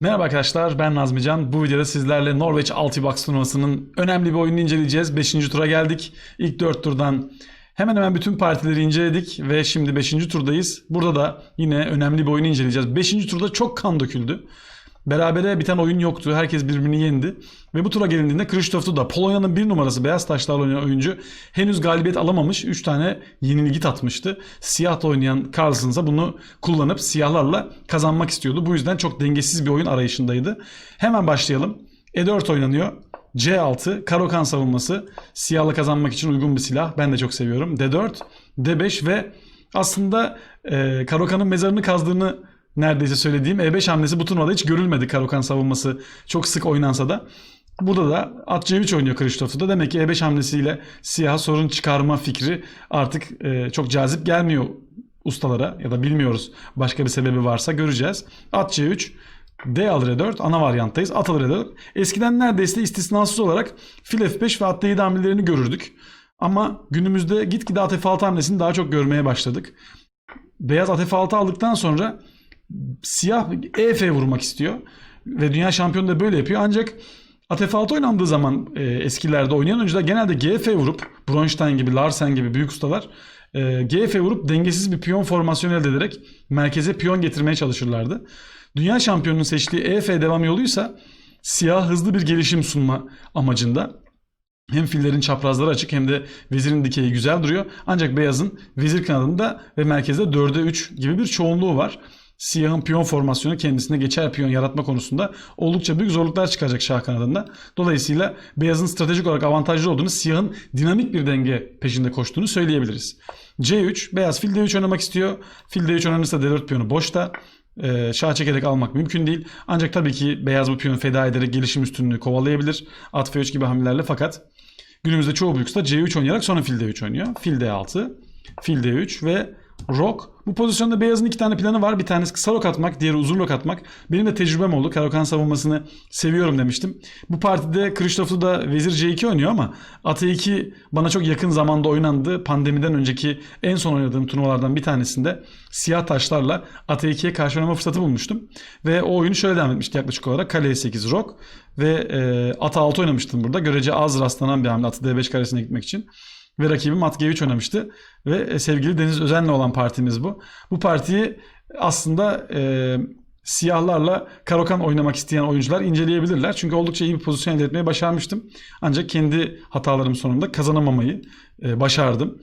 Merhaba arkadaşlar ben Nazmican. Bu videoda sizlerle Norveç Altibox turnuvasının önemli bir oyununu inceleyeceğiz. 5. tura geldik. İlk 4 turdan hemen hemen bütün partileri inceledik ve şimdi 5. turdayız. Burada da yine önemli bir oyunu inceleyeceğiz. 5. turda çok kan döküldü. Berabere biten oyun yoktu. Herkes birbirini yendi. Ve bu tura gelindiğinde Krzysztof Duda, Polonya'nın bir numarası beyaz taşlarla oynayan oyuncu henüz galibiyet alamamış. 3 tane yenilgi tatmıştı. Siyahla oynayan Carlsen bunu kullanıp siyahlarla kazanmak istiyordu. Bu yüzden çok dengesiz bir oyun arayışındaydı. Hemen başlayalım. E4 oynanıyor. C6, Karokan savunması. Siyahla kazanmak için uygun bir silah. Ben de çok seviyorum. D4, D5 ve aslında e, Karokan'ın mezarını kazdığını neredeyse söylediğim E5 hamlesi bu turnuvada hiç görülmedi Karokan savunması çok sık oynansa da. Burada da at C3 oynuyor Krzysztof'ta da. Demek ki E5 hamlesiyle siyaha sorun çıkarma fikri artık e, çok cazip gelmiyor ustalara ya da bilmiyoruz başka bir sebebi varsa göreceğiz. At C3 D alır E4 ana varyanttayız. At alır E4. Eskiden neredeyse istisnasız olarak fil F5 ve at D7 hamlelerini görürdük. Ama günümüzde gitgide at F6 hamlesini daha çok görmeye başladık. Beyaz at F6 aldıktan sonra siyah EF vurmak istiyor. Ve dünya şampiyonu da böyle yapıyor. Ancak at F6 oynandığı zaman e, eskilerde oynayan oyuncular genelde GF vurup Bronstein gibi, Larsen gibi büyük ustalar e, GF vurup dengesiz bir piyon formasyonu elde ederek merkeze piyon getirmeye çalışırlardı. Dünya şampiyonunun seçtiği EF devam yoluysa siyah hızlı bir gelişim sunma amacında hem fillerin çaprazları açık hem de vezirin dikeyi güzel duruyor. Ancak beyazın vezir kanadında ve merkezde 4'e 3 gibi bir çoğunluğu var. Siyahın piyon formasyonu kendisine geçer piyon yaratma konusunda oldukça büyük zorluklar çıkaracak şah kanadında. Dolayısıyla beyazın stratejik olarak avantajlı olduğunu, siyahın dinamik bir denge peşinde koştuğunu söyleyebiliriz. C3, beyaz fil D3 oynamak istiyor. Fil D3 oynanırsa D4 piyonu boşta. Ee, şah çekerek almak mümkün değil. Ancak tabii ki beyaz bu piyonu feda ederek gelişim üstünlüğü kovalayabilir. At F3 gibi hamlelerle fakat günümüzde çoğu büyük usta C3 oynayarak sonra fil D3 oynuyor. Fil D6, fil D3 ve Rok. Bu pozisyonda beyazın iki tane planı var. Bir tanesi kısa rok atmak, diğeri uzun rok atmak. Benim de tecrübem oldu. Karokan savunmasını seviyorum demiştim. Bu partide Krzysztof'u da vezir C2 oynuyor ama at E2 bana çok yakın zamanda oynandı. Pandemiden önceki en son oynadığım turnuvalardan bir tanesinde siyah taşlarla at E2'ye karşı oynama fırsatı bulmuştum. Ve o oyunu şöyle devam etmişti yaklaşık olarak. Kale E8 rok ve e, at 6 oynamıştım burada. Görece az rastlanan bir hamle atı D5 karesine gitmek için ve rakibim at G3 oynamıştı. Ve e, sevgili Deniz Özen'le olan partimiz bu. Bu partiyi aslında e, siyahlarla Karokan oynamak isteyen oyuncular inceleyebilirler. Çünkü oldukça iyi bir pozisyon elde etmeyi başarmıştım. Ancak kendi hatalarım sonunda kazanamamayı e, başardım.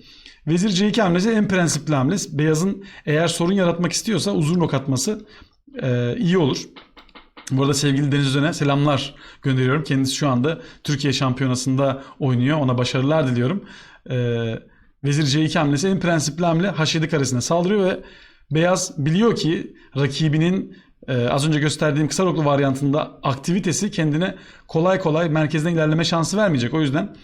Vezir C2 hamlesi en prensipli hamle. Beyazın eğer sorun yaratmak istiyorsa uzun ok atması e, iyi olur. Bu arada sevgili Deniz Özen'e selamlar gönderiyorum. Kendisi şu anda Türkiye Şampiyonası'nda oynuyor. Ona başarılar diliyorum. Ee, Vezir C2 hamlesi en prensipli hamle H7 karesine saldırıyor ve Beyaz biliyor ki rakibinin e, az önce gösterdiğim kısa roklu varyantında aktivitesi kendine kolay kolay merkezden ilerleme şansı vermeyecek. O yüzden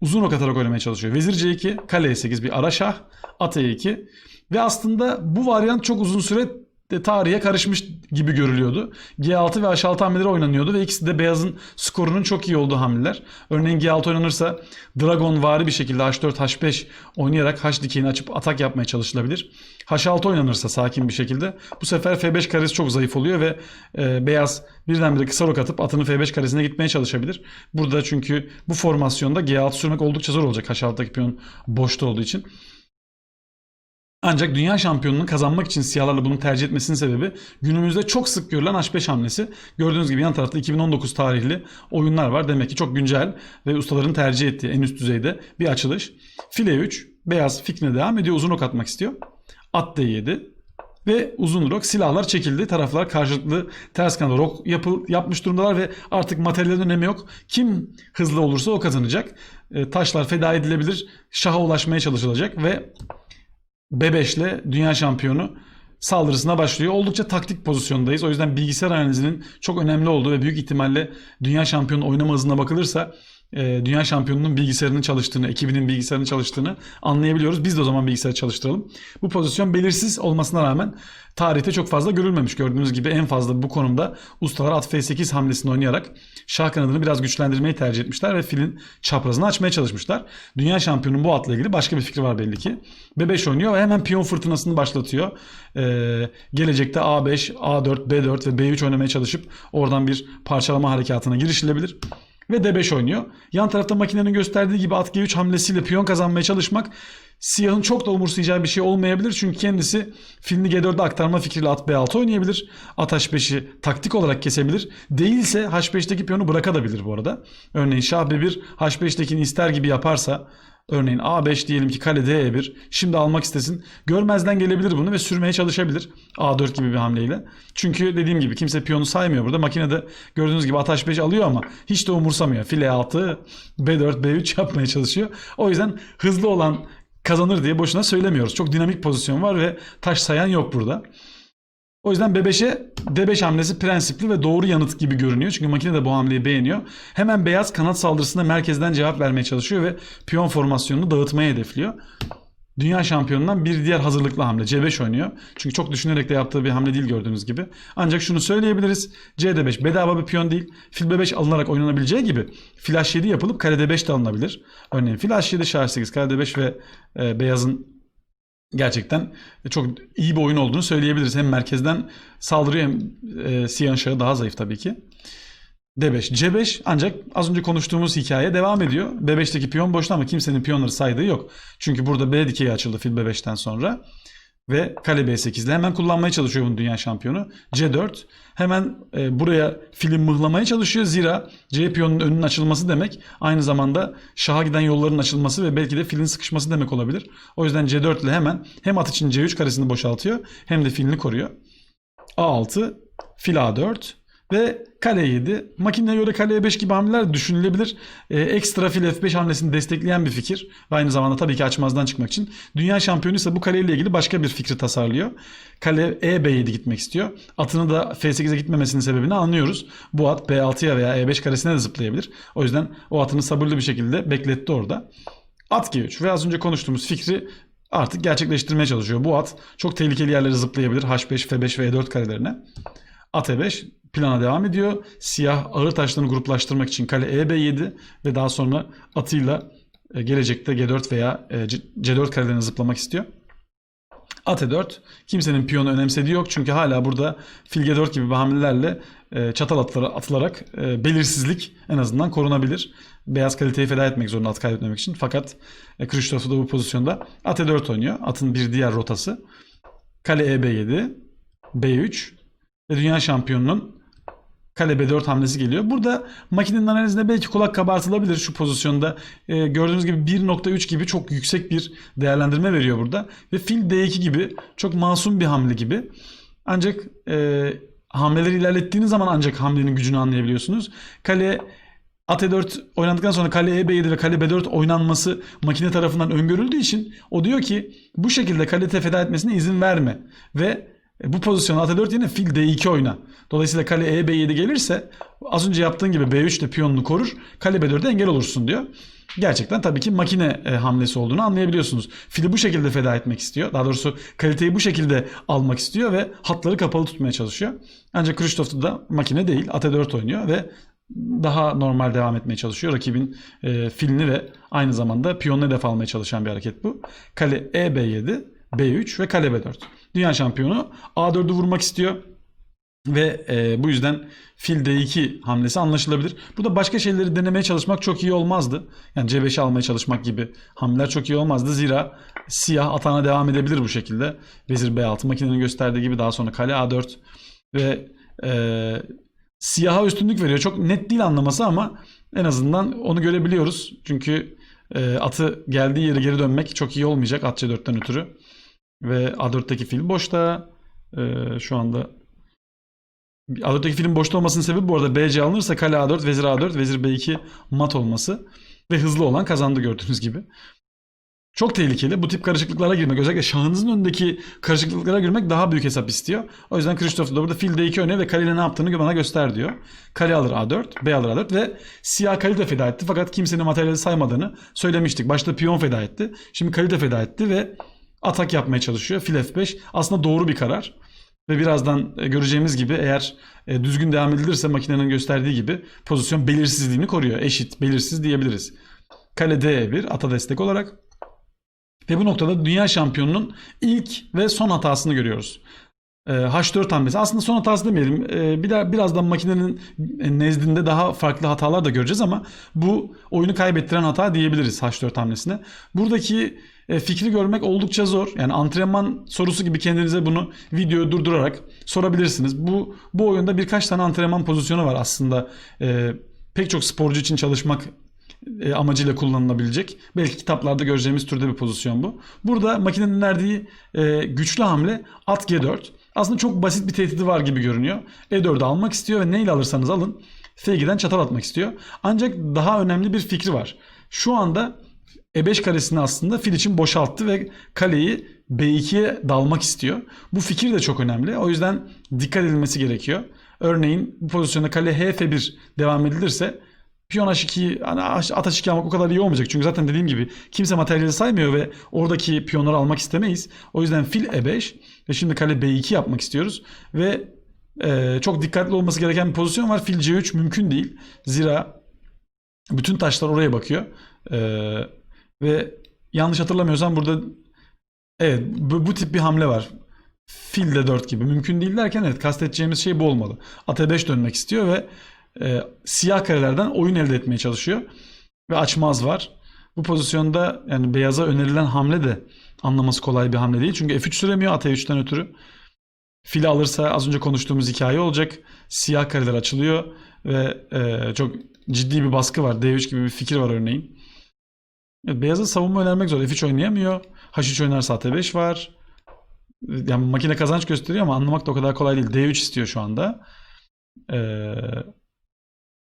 uzun rok atarak oynamaya çalışıyor. Vezir C2, kale E8 bir ara şah, at E2 ve aslında bu varyant çok uzun süre de tarihe karışmış gibi görülüyordu. G6 ve H6 hamleleri oynanıyordu ve ikisi de beyazın skorunun çok iyi olduğu hamleler. Örneğin G6 oynanırsa Dragon vari bir şekilde H4, H5 oynayarak H dikeyini açıp atak yapmaya çalışılabilir. H6 oynanırsa sakin bir şekilde bu sefer F5 karesi çok zayıf oluyor ve e, beyaz birdenbire kısa rok atıp atını F5 karesine gitmeye çalışabilir. Burada çünkü bu formasyonda G6 sürmek oldukça zor olacak H6'daki piyon boşta olduğu için. Ancak dünya şampiyonluğunu kazanmak için siyahlarla bunu tercih etmesinin sebebi günümüzde çok sık görülen H5 hamlesi. Gördüğünüz gibi yan tarafta 2019 tarihli oyunlar var. Demek ki çok güncel ve ustaların tercih ettiği en üst düzeyde bir açılış. File 3 beyaz fikrine devam ediyor. Uzun ok atmak istiyor. At D7 ve uzun rok silahlar çekildi. Taraflar karşılıklı ters kanada rok yapıl, yapmış durumdalar ve artık materyalin önemi yok. Kim hızlı olursa o kazanacak. E, taşlar feda edilebilir. Şaha ulaşmaya çalışılacak ve Bebeş'le dünya şampiyonu saldırısına başlıyor. Oldukça taktik pozisyondayız. O yüzden bilgisayar analizinin çok önemli olduğu ve büyük ihtimalle dünya şampiyonu oynama hızına bakılırsa e, dünya şampiyonunun bilgisayarının çalıştığını, ekibinin bilgisayarının çalıştığını anlayabiliyoruz. Biz de o zaman bilgisayarı çalıştıralım. Bu pozisyon belirsiz olmasına rağmen tarihte çok fazla görülmemiş. Gördüğünüz gibi en fazla bu konumda ustalar at F8 hamlesini oynayarak şah kanadını biraz güçlendirmeyi tercih etmişler ve filin çaprazını açmaya çalışmışlar. Dünya şampiyonunun bu atla ilgili başka bir fikri var belli ki. B5 oynuyor ve hemen piyon fırtınasını başlatıyor. Ee, gelecekte A5, A4, B4 ve B3 oynamaya çalışıp oradan bir parçalama harekatına girişilebilir ve D5 oynuyor. Yan tarafta makinenin gösterdiği gibi at G3 hamlesiyle piyon kazanmaya çalışmak siyahın çok da umursayacağı bir şey olmayabilir. Çünkü kendisi filini G4'e aktarma fikriyle at B6 oynayabilir. At H5'i taktik olarak kesebilir. Değilse H5'teki piyonu bırakabilir bu arada. Örneğin Şah B1 H5'tekini ister gibi yaparsa Örneğin A5 diyelim ki kale D1. Şimdi almak istesin. Görmezden gelebilir bunu ve sürmeye çalışabilir. A4 gibi bir hamleyle. Çünkü dediğim gibi kimse piyonu saymıyor burada. Makinede gördüğünüz gibi at H5 alıyor ama hiç de umursamıyor. File 6, B4, B3 yapmaya çalışıyor. O yüzden hızlı olan kazanır diye boşuna söylemiyoruz. Çok dinamik pozisyon var ve taş sayan yok burada. O yüzden B5'e D5 hamlesi prensipli ve doğru yanıt gibi görünüyor. Çünkü makine de bu hamleyi beğeniyor. Hemen beyaz kanat saldırısına merkezden cevap vermeye çalışıyor ve piyon formasyonunu dağıtmaya hedefliyor. Dünya şampiyonundan bir diğer hazırlıklı hamle C5 oynuyor. Çünkü çok düşünerek de yaptığı bir hamle değil gördüğünüz gibi. Ancak şunu söyleyebiliriz. CD5 bedava bir piyon değil. Fil B5 alınarak oynanabileceği gibi fil H7 yapılıp kare D5 de alınabilir. Örneğin fil H7, Şah H8, kare D5 ve e, beyazın gerçekten çok iyi bir oyun olduğunu söyleyebiliriz. Hem merkezden saldırıyor hem e, siyahın şahı daha zayıf tabii ki. D5, C5 ancak az önce konuştuğumuz hikaye devam ediyor. B5'teki piyon boşta ama kimsenin piyonları saydığı yok. Çünkü burada B dikeyi açıldı fil B5'ten sonra. Ve kale B8 ile hemen kullanmaya çalışıyor bunu dünya şampiyonu. C4 hemen e, buraya filin mıhlamaya çalışıyor. Zira C piyonunun önünün açılması demek aynı zamanda şaha giden yolların açılması ve belki de filin sıkışması demek olabilir. O yüzden C4 ile hemen hem at için C3 karesini boşaltıyor hem de filini koruyor. A6, fil A4 ve kale 7. Makineye göre kale 5 gibi hamleler düşünülebilir. Ee, ekstra fil F5 hamlesini destekleyen bir fikir. Ve aynı zamanda tabii ki açmazdan çıkmak için. Dünya şampiyonu ise bu kaleyle ilgili başka bir fikri tasarlıyor. Kale E B7 gitmek istiyor. Atını da F8'e gitmemesinin sebebini anlıyoruz. Bu at B6'ya veya E5 karesine de zıplayabilir. O yüzden o atını sabırlı bir şekilde bekletti orada. At G3 ve az önce konuştuğumuz fikri artık gerçekleştirmeye çalışıyor. Bu at çok tehlikeli yerlere zıplayabilir. H5, F5 ve E4 karelerine. At E5 plana devam ediyor. Siyah ağır taşlarını gruplaştırmak için kale EB7 ve daha sonra atıyla e, gelecekte G4 veya e, C- C4 karelerine zıplamak istiyor. At E4 kimsenin piyonu önemsediği yok çünkü hala burada fil G4 gibi bir hamlelerle e, çatal atlara atılarak belirsizlik en azından korunabilir. Beyaz kaliteyi feda etmek zorunda at kaybetmemek için. Fakat Krzysztof da bu pozisyonda at E4 oynuyor. Atın bir diğer rotası. Kale EB7, B3 ve dünya şampiyonunun kale B4 hamlesi geliyor. Burada makinenin analizinde belki kulak kabartılabilir şu pozisyonda. Ee, gördüğünüz gibi 1.3 gibi çok yüksek bir değerlendirme veriyor burada. Ve fil D2 gibi çok masum bir hamle gibi. Ancak e, hamleleri ilerlettiğiniz zaman ancak hamlenin gücünü anlayabiliyorsunuz. Kale At E4 oynandıktan sonra kale E5 ve kale B4 oynanması makine tarafından öngörüldüğü için o diyor ki bu şekilde kale T feda etmesine izin verme ve e, bu pozisyona at 4 yerine fil D2 oyna. Dolayısıyla kale E B7 gelirse az önce yaptığın gibi B3 ile piyonunu korur. Kale B4'e engel olursun diyor. Gerçekten tabii ki makine e, hamlesi olduğunu anlayabiliyorsunuz. Fili bu şekilde feda etmek istiyor. Daha doğrusu kaliteyi bu şekilde almak istiyor ve hatları kapalı tutmaya çalışıyor. Ancak Krzysztof'ta da makine değil. At 4 oynuyor ve daha normal devam etmeye çalışıyor. Rakibin e, filini ve aynı zamanda piyonunu hedef almaya çalışan bir hareket bu. Kale E B7, B3 ve kale B4. Dünya şampiyonu A4'ü vurmak istiyor. Ve e, bu yüzden fil D2 hamlesi anlaşılabilir. Burada başka şeyleri denemeye çalışmak çok iyi olmazdı. Yani C5'i almaya çalışmak gibi hamleler çok iyi olmazdı. Zira siyah atağına devam edebilir bu şekilde. Vezir B6 makinenin gösterdiği gibi daha sonra kale A4 ve e, siyaha üstünlük veriyor. Çok net değil anlaması ama en azından onu görebiliyoruz. Çünkü e, atı geldiği yere geri dönmek çok iyi olmayacak at C4'ten ötürü. Ve A4'teki fil boşta. E, şu anda A4'teki filin boşta olmasının sebebi bu arada BC alınırsa kale A4, vezir A4, vezir B2 mat olması ve hızlı olan kazandı gördüğünüz gibi. Çok tehlikeli. Bu tip karışıklıklara girmek, özellikle şahınızın önündeki karışıklıklara girmek daha büyük hesap istiyor. O yüzden Christoph da burada fil D2 öne ve kaleyle ne yaptığını bana göster diyor. Kale alır A4, B alır A4 ve siyah kale de feda etti. Fakat kimsenin materyali saymadığını söylemiştik. Başta piyon feda etti. Şimdi kale de feda etti ve atak yapmaya çalışıyor. Fil F5 aslında doğru bir karar. Ve birazdan e, göreceğimiz gibi eğer e, düzgün devam edilirse makinenin gösterdiği gibi pozisyon belirsizliğini koruyor. Eşit, belirsiz diyebiliriz. Kale D1 ata destek olarak. Ve bu noktada dünya şampiyonunun ilk ve son hatasını görüyoruz. E, H4 hamlesi. Aslında son hatası demeyelim. E, Bir de birazdan makinenin nezdinde daha farklı hatalar da göreceğiz ama bu oyunu kaybettiren hata diyebiliriz H4 hamlesine. Buradaki e, fikri görmek oldukça zor. Yani antrenman sorusu gibi kendinize bunu videoyu durdurarak sorabilirsiniz. Bu bu oyunda birkaç tane antrenman pozisyonu var aslında. E, pek çok sporcu için çalışmak e, amacıyla kullanılabilecek. Belki kitaplarda göreceğimiz türde bir pozisyon bu. Burada makinenin verdiği e, güçlü hamle at G4. Aslında çok basit bir tehdidi var gibi görünüyor. E4'ü almak istiyor ve neyle alırsanız alın F2'den çatal atmak istiyor. Ancak daha önemli bir fikri var. Şu anda E5 karesini aslında fil için boşalttı ve kaleyi B2'ye dalmak istiyor. Bu fikir de çok önemli. O yüzden dikkat edilmesi gerekiyor. Örneğin bu pozisyonda kale H1 devam edilirse piyon H2 hani at H2 almak o kadar iyi olmayacak. Çünkü zaten dediğim gibi kimse materyali saymıyor ve oradaki piyonları almak istemeyiz. O yüzden fil E5 ve şimdi kale B2 yapmak istiyoruz. Ve e, çok dikkatli olması gereken bir pozisyon var. Fil C3 mümkün değil. Zira bütün taşlar oraya bakıyor. E, ve yanlış hatırlamıyorsam burada evet bu, bu tip bir hamle var. Fil de 4 gibi. Mümkün değil derken evet kasteteceğimiz şey bu olmalı. At E5 dönmek istiyor ve e, siyah karelerden oyun elde etmeye çalışıyor. Ve açmaz var. Bu pozisyonda yani beyaza önerilen hamle de anlaması kolay bir hamle değil. Çünkü F3 süremiyor at E3'ten ötürü. Fili alırsa az önce konuştuğumuz hikaye olacak. Siyah kareler açılıyor ve e, çok ciddi bir baskı var. D3 gibi bir fikir var örneğin. Evet, beyaza savunma önermek zor. F3 oynayamıyor. H3 oynarsa at E5 var. Yani makine kazanç gösteriyor ama anlamak da o kadar kolay değil. D3 istiyor şu anda. Eee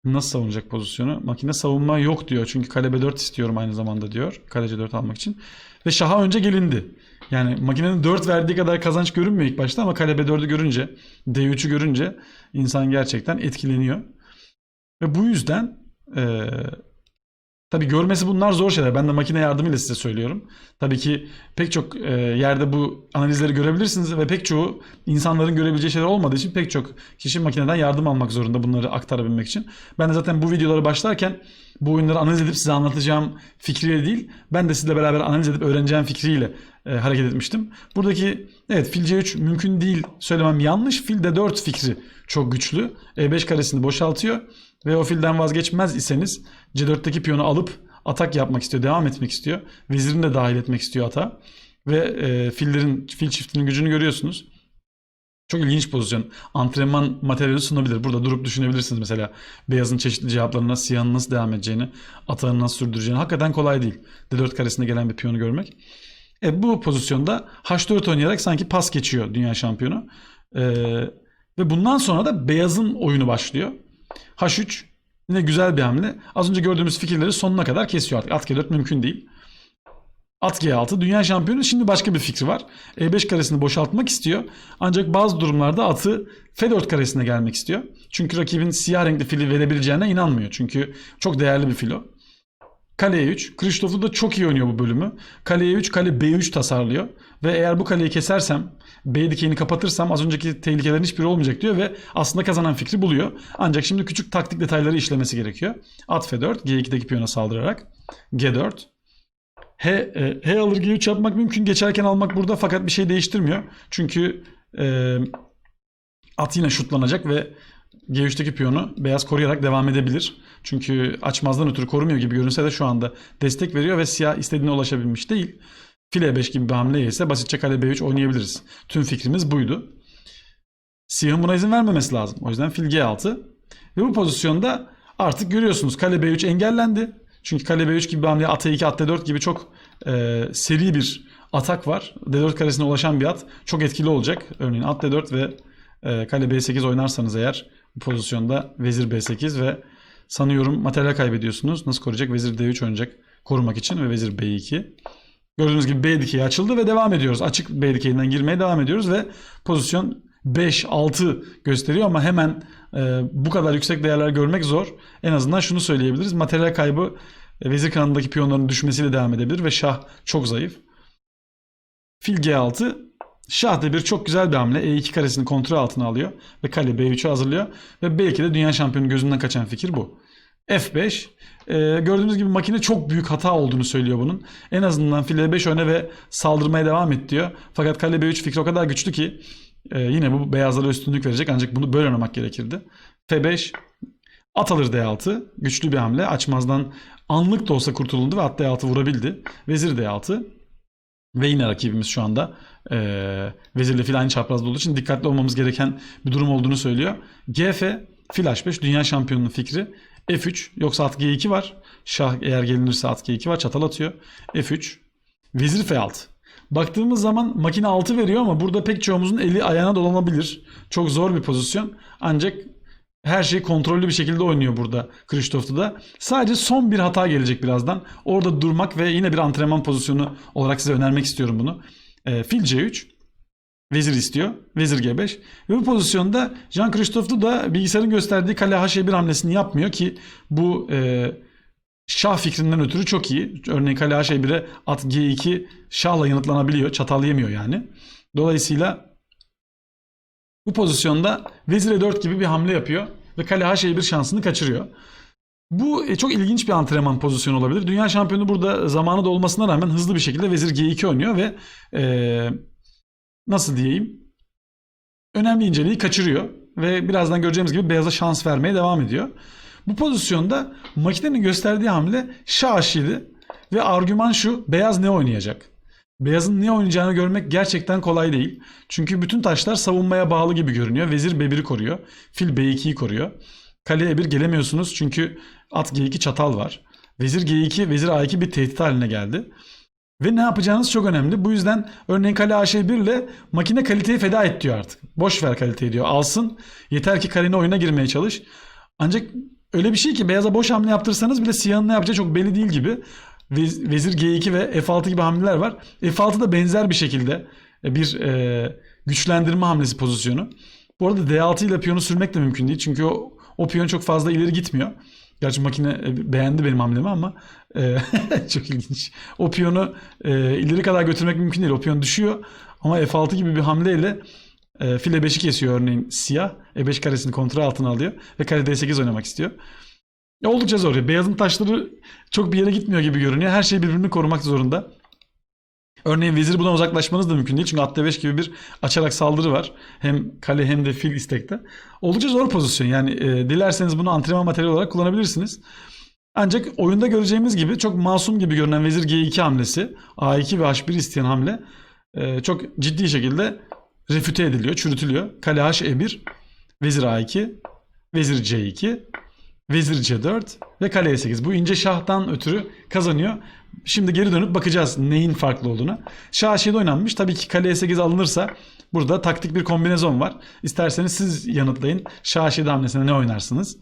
Nasıl savunacak pozisyonu? Makine savunma yok diyor. Çünkü kale B4 istiyorum aynı zamanda diyor. Kale C4 almak için. Ve şaha önce gelindi. Yani makinenin 4 verdiği kadar kazanç görünmüyor ilk başta ama kale B4'ü görünce, D3'ü görünce insan gerçekten etkileniyor. Ve bu yüzden eee Tabii görmesi bunlar zor şeyler. Ben de makine yardımıyla size söylüyorum. Tabii ki pek çok e, yerde bu analizleri görebilirsiniz ve pek çoğu insanların görebileceği şeyler olmadığı için pek çok kişi makineden yardım almak zorunda bunları aktarabilmek için. Ben de zaten bu videoları başlarken bu oyunları analiz edip size anlatacağım fikriyle değil, ben de sizle beraber analiz edip öğreneceğim fikriyle e, hareket etmiştim. Buradaki evet fil C3 mümkün değil söylemem yanlış. Fil D4 fikri çok güçlü. E5 karesini boşaltıyor ve o filden vazgeçmez iseniz C4'teki piyonu alıp atak yapmak istiyor, devam etmek istiyor. Vezirini de dahil etmek istiyor ata. Ve e, fillerin, fil çiftinin gücünü görüyorsunuz. Çok ilginç pozisyon. Antrenman materyali sunabilir. Burada durup düşünebilirsiniz mesela beyazın çeşitli cevaplarına siyahın nasıl devam edeceğini, atağını nasıl sürdüreceğini. Hakikaten kolay değil. D4 karesinde gelen bir piyonu görmek. E, bu pozisyonda H4 oynayarak sanki pas geçiyor dünya şampiyonu. E, ve bundan sonra da beyazın oyunu başlıyor. H3 yine güzel bir hamle. Az önce gördüğümüz fikirleri sonuna kadar kesiyor artık. At G4 mümkün değil. At G6 dünya şampiyonu şimdi başka bir fikri var. E5 karesini boşaltmak istiyor. Ancak bazı durumlarda atı F4 karesine gelmek istiyor. Çünkü rakibin siyah renkli fili verebileceğine inanmıyor. Çünkü çok değerli bir filo. Kale E3. Kristoflu da çok iyi oynuyor bu bölümü. Kale E3, kale B3 tasarlıyor. Ve eğer bu kaleyi kesersem, B dikeyini kapatırsam az önceki tehlikelerin hiçbiri olmayacak diyor ve aslında kazanan fikri buluyor. Ancak şimdi küçük taktik detayları işlemesi gerekiyor. At F4, G2'deki piyona saldırarak. G4. H, e, H alır G3 yapmak mümkün. Geçerken almak burada fakat bir şey değiştirmiyor. Çünkü e, at yine şutlanacak ve G3'teki piyonu beyaz koruyarak devam edebilir. Çünkü açmazdan ötürü korumuyor gibi görünse de şu anda destek veriyor ve siyah istediğine ulaşabilmiş değil. File 5 gibi bir hamle ise basitçe kale B3 oynayabiliriz. Tüm fikrimiz buydu. Siyahın buna izin vermemesi lazım. O yüzden fil G6. Ve bu pozisyonda artık görüyorsunuz kale B3 engellendi. Çünkü kale B3 gibi bir hamle at E2 at D4 gibi çok e, seri bir atak var. D4 karesine ulaşan bir at çok etkili olacak. Örneğin at D4 ve e, kale B8 oynarsanız eğer bu pozisyonda vezir B8 ve sanıyorum materyal kaybediyorsunuz. Nasıl koruyacak? Vezir D3 oynayacak korumak için ve vezir B2. Gördüğünüz gibi B dikeyi açıldı ve devam ediyoruz. Açık B dikeyinden girmeye devam ediyoruz ve pozisyon 5-6 gösteriyor ama hemen e, bu kadar yüksek değerler görmek zor. En azından şunu söyleyebiliriz. Materyal kaybı e, vezir kanadındaki piyonların düşmesiyle devam edebilir ve şah çok zayıf. Fil G6 Şah D1 çok güzel bir hamle. E2 karesini kontrol altına alıyor ve kale B3'ü hazırlıyor ve belki de dünya şampiyonu gözünden kaçan fikir bu. F5 Ee, gördüğünüz gibi makine çok büyük hata olduğunu söylüyor bunun. En azından fil E5 öne ve saldırmaya devam et diyor. Fakat kale B3 fikri o kadar güçlü ki e, yine bu beyazlara üstünlük verecek ancak bunu böyle oynamak gerekirdi. F5 at alır D6 güçlü bir hamle. Açmazdan anlık da olsa kurtulundu ve at D6 vurabildi. Vezir D6 ve yine rakibimiz şu anda e, vezirle fil aynı çaprazda olduğu için dikkatli olmamız gereken bir durum olduğunu söylüyor. GF fil H5 dünya şampiyonunun fikri. F3 yoksa at G2 var. Şah eğer gelinirse at G2 var çatal atıyor. F3 vezir F6. Baktığımız zaman makine 6 veriyor ama burada pek çoğumuzun eli ayağına dolanabilir. Çok zor bir pozisyon. Ancak her şey kontrollü bir şekilde oynuyor burada Krzysztof'ta da. Sadece son bir hata gelecek birazdan. Orada durmak ve yine bir antrenman pozisyonu olarak size önermek istiyorum bunu. E, fil C3. Vezir istiyor. Vezir G5. Ve bu pozisyonda Jean Christophe da bilgisayarın gösterdiği kale H1 hamlesini yapmıyor ki bu e, şah fikrinden ötürü çok iyi. Örneğin kale H1'e at G2 şahla yanıtlanabiliyor. Çatal yemiyor yani. Dolayısıyla bu pozisyonda vezir 4 gibi bir hamle yapıyor ve kale H1 şansını kaçırıyor. Bu e, çok ilginç bir antrenman pozisyonu olabilir. Dünya şampiyonu burada zamanı da olmasına rağmen hızlı bir şekilde vezir G2 oynuyor ve e, nasıl diyeyim önemli inceliği kaçırıyor ve birazdan göreceğimiz gibi beyaza şans vermeye devam ediyor. Bu pozisyonda makinenin gösterdiği hamle H7 ve argüman şu beyaz ne oynayacak? Beyazın ne oynayacağını görmek gerçekten kolay değil. Çünkü bütün taşlar savunmaya bağlı gibi görünüyor. Vezir B1'i koruyor. Fil B2'yi koruyor. Kale E1 gelemiyorsunuz çünkü at G2 çatal var. Vezir G2, vezir A2 bir tehdit haline geldi. Ve ne yapacağınız çok önemli. Bu yüzden örneğin kale H1 ile makine kaliteyi feda et diyor artık. Boş ver kaliteyi diyor. Alsın. Yeter ki kalene oyuna girmeye çalış. Ancak öyle bir şey ki beyaza boş hamle yaptırsanız bile siyahın ne yapacağı çok belli değil gibi. Vez- Vezir G2 ve F6 gibi hamleler var. F6 da benzer bir şekilde bir e, güçlendirme hamlesi pozisyonu. Bu arada D6 ile piyonu sürmek de mümkün değil. Çünkü o, o piyon çok fazla ileri gitmiyor. Gerçi makine e, beğendi benim hamlemi ama e, çok ilginç. O piyonu e, ileri kadar götürmek mümkün değil. O piyon düşüyor ama F6 gibi bir hamleyle e, fil E5'i kesiyor örneğin siyah. E5 karesini kontrol altına alıyor ve kare D8 oynamak istiyor. Ya Oldukça zor. ya. Beyazın taşları çok bir yere gitmiyor gibi görünüyor. Her şey birbirini korumak zorunda. Örneğin vezir buradan uzaklaşmanız da mümkün değil. Çünkü at d5 gibi bir açarak saldırı var. Hem kale hem de fil istekte. Oldukça zor pozisyon. Yani e, dilerseniz bunu antrenman materyali olarak kullanabilirsiniz. Ancak oyunda göreceğimiz gibi çok masum gibi görünen vezir G2 hamlesi, A2 ve H1 isteyen hamle e, çok ciddi şekilde refüte ediliyor, çürütülüyor. Kale H1, vezir A2, vezir C2, vezir C4 ve kale E8. Bu ince şahtan ötürü kazanıyor. Şimdi geri dönüp bakacağız neyin farklı olduğuna. Şah H7 oynanmış. Tabii ki kale E8 alınırsa burada taktik bir kombinezon var. İsterseniz siz yanıtlayın. H7 hamlesine ne oynarsınız?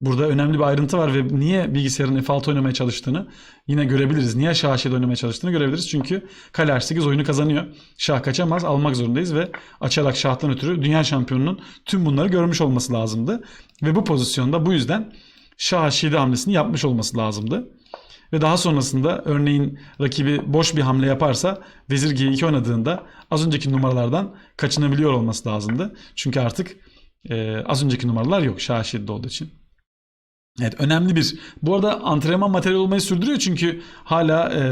Burada önemli bir ayrıntı var ve niye bilgisayarın F6 oynamaya çalıştığını yine görebiliriz. Niye Şah H7 oynamaya çalıştığını görebiliriz. Çünkü kale H8 oyunu kazanıyor. Şah kaçamaz, almak zorundayız ve açarak şahtan ötürü dünya şampiyonunun tüm bunları görmüş olması lazımdı. Ve bu pozisyonda bu yüzden Şah H7 hamlesini yapmış olması lazımdı. Ve daha sonrasında örneğin rakibi boş bir hamle yaparsa vezir G2 oynadığında az önceki numaralardan kaçınabiliyor olması lazımdı. Çünkü artık e, az önceki numaralar yok Şah H7'de olduğu için. Evet önemli bir. Bu arada antrenman materyali olmayı sürdürüyor çünkü hala e,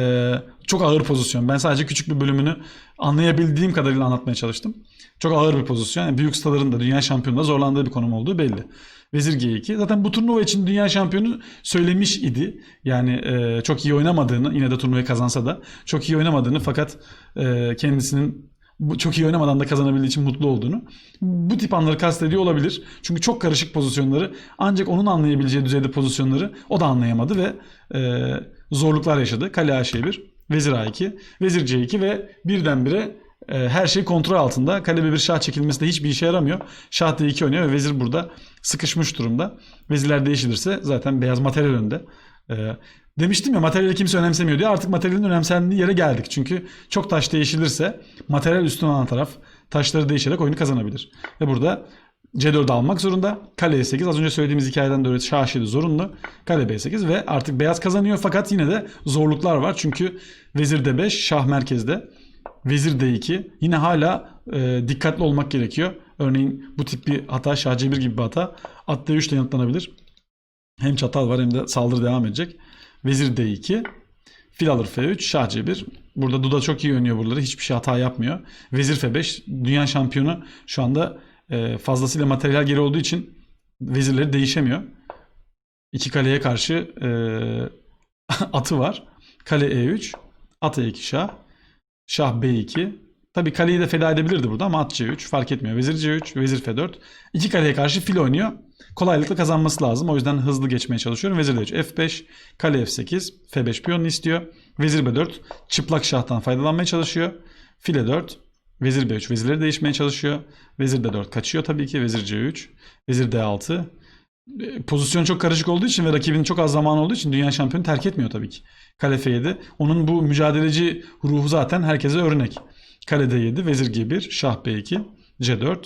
çok ağır pozisyon. Ben sadece küçük bir bölümünü anlayabildiğim kadarıyla anlatmaya çalıştım. Çok ağır bir pozisyon. Yani büyük staların da dünya şampiyonunda zorlandığı bir konum olduğu belli. Vezir G2. Zaten bu turnuva için dünya şampiyonu söylemiş idi. Yani e, çok iyi oynamadığını yine de turnuvayı kazansa da çok iyi oynamadığını fakat e, kendisinin çok iyi oynamadan da kazanabildiği için mutlu olduğunu. Bu tip anları kastediyor olabilir. Çünkü çok karışık pozisyonları ancak onun anlayabileceği düzeyde pozisyonları o da anlayamadı ve e, zorluklar yaşadı. Kale A1, Vezir A2, Vezir C2 ve birdenbire e, her şey kontrol altında. Kale B1 şah çekilmesi de hiçbir işe yaramıyor. Şah D2 oynuyor ve vezir burada sıkışmış durumda. Vezirler değişilirse zaten beyaz materyal önde. E, Demiştim ya materyali kimse önemsemiyor diye artık materyalin önemsendiği yere geldik. Çünkü çok taş değişilirse materyal üstün olan taraf taşları değişerek oyunu kazanabilir. Ve burada C4'ü almak zorunda. Kale E8 az önce söylediğimiz hikayeden dolayı şah H7 zorunlu. Kale B8 ve artık beyaz kazanıyor fakat yine de zorluklar var. Çünkü vezir D5 şah merkezde. Vezir D2 yine hala e, dikkatli olmak gerekiyor. Örneğin bu tip bir hata şah C1 gibi bir hata at D3 ile yanıtlanabilir. Hem çatal var hem de saldırı devam edecek. Vezir D2. Fil alır F3. Şah C1. Burada Duda çok iyi oynuyor buraları. Hiçbir şey hata yapmıyor. Vezir F5. Dünya şampiyonu şu anda e, fazlasıyla materyal geri olduğu için vezirleri değişemiyor. İki kaleye karşı e, atı var. Kale E3. At E2 şah. Şah B2. Tabii kaleyi de feda edebilirdi burada ama at C3 fark etmiyor. Vezir C3, vezir F4. İki kaleye karşı fil oynuyor. Kolaylıkla kazanması lazım. O yüzden hızlı geçmeye çalışıyorum. Vezir D3, F5, kale F8, F5 piyonunu istiyor. Vezir B4 çıplak şahtan faydalanmaya çalışıyor. File 4, vezir B3 vezirleri değişmeye çalışıyor. Vezir D4 kaçıyor tabii ki. Vezir C3, vezir D6. E, Pozisyon çok karışık olduğu için ve rakibinin çok az zamanı olduğu için dünya şampiyonu terk etmiyor tabii ki. Kale F7. Onun bu mücadeleci ruhu zaten herkese örnek. Kale D7, vezir G1, şah B2, C4.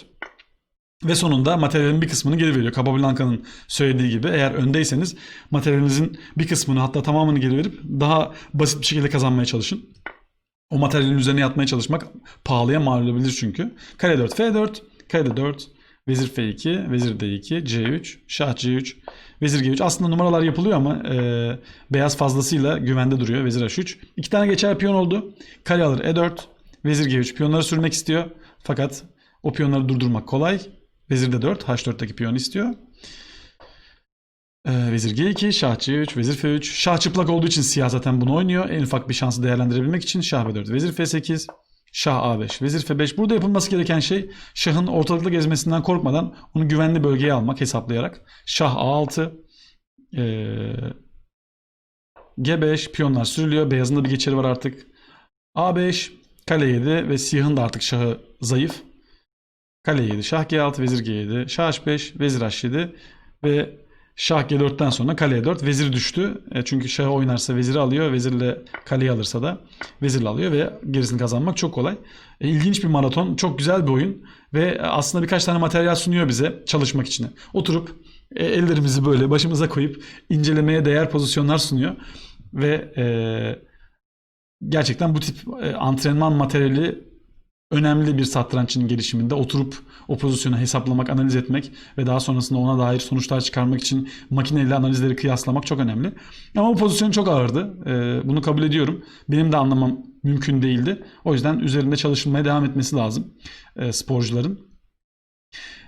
Ve sonunda materyalin bir kısmını geri veriyor. Capablanca'nın söylediği gibi eğer öndeyseniz materyalinizin bir kısmını hatta tamamını geri verip daha basit bir şekilde kazanmaya çalışın. O materyalin üzerine yatmaya çalışmak pahalıya mal olabilir çünkü. Kare 4 F4, kare 4, vezir F2, vezir D2, C3, şah C3, vezir G3. Aslında numaralar yapılıyor ama e, beyaz fazlasıyla güvende duruyor. Vezir H3. İki tane geçer piyon oldu. Kale alır E4, vezir G3 piyonları sürmek istiyor. Fakat o piyonları durdurmak kolay. Vezir D4, H4'teki piyon istiyor. Ee, vezir G2, şah C3, vezir F3. Şah çıplak olduğu için siyah zaten bunu oynuyor. En ufak bir şansı değerlendirebilmek için şah B4, vezir F8, şah A5, vezir F5. Burada yapılması gereken şey şahın ortalıkta gezmesinden korkmadan onu güvenli bölgeye almak hesaplayarak. Şah A6, ee, G5, piyonlar sürülüyor. Beyazın da bir geçeri var artık. A5, kale 7 ve siyahın da artık şahı zayıf. Kale 7, şah G6, vezir G7, şah H5, vezir H7 ve şah G4'ten sonra kale 4 vezir düştü. E, çünkü şahı oynarsa veziri alıyor. Vezirle kaleyi alırsa da vezirle alıyor ve gerisini kazanmak çok kolay. E, ilginç bir maraton. Çok güzel bir oyun. Ve aslında birkaç tane materyal sunuyor bize çalışmak için. Oturup e, ellerimizi böyle başımıza koyup incelemeye değer pozisyonlar sunuyor. Ve e, gerçekten bu tip e, antrenman materyali önemli bir satrançın gelişiminde oturup o pozisyonu hesaplamak, analiz etmek ve daha sonrasında ona dair sonuçlar çıkarmak için makineyle analizleri kıyaslamak çok önemli. Ama bu pozisyon çok ağırdı. Ee, bunu kabul ediyorum. Benim de anlamam mümkün değildi. O yüzden üzerinde çalışılmaya devam etmesi lazım e, sporcuların.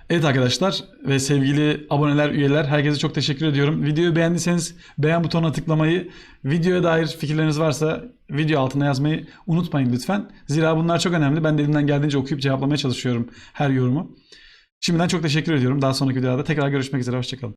Evet arkadaşlar ve sevgili aboneler, üyeler herkese çok teşekkür ediyorum. Videoyu beğendiyseniz beğen butonuna tıklamayı, videoya dair fikirleriniz varsa video altına yazmayı unutmayın lütfen. Zira bunlar çok önemli. Ben de elimden geldiğince okuyup cevaplamaya çalışıyorum her yorumu. Şimdiden çok teşekkür ediyorum. Daha sonraki videolarda tekrar görüşmek üzere. Hoşçakalın.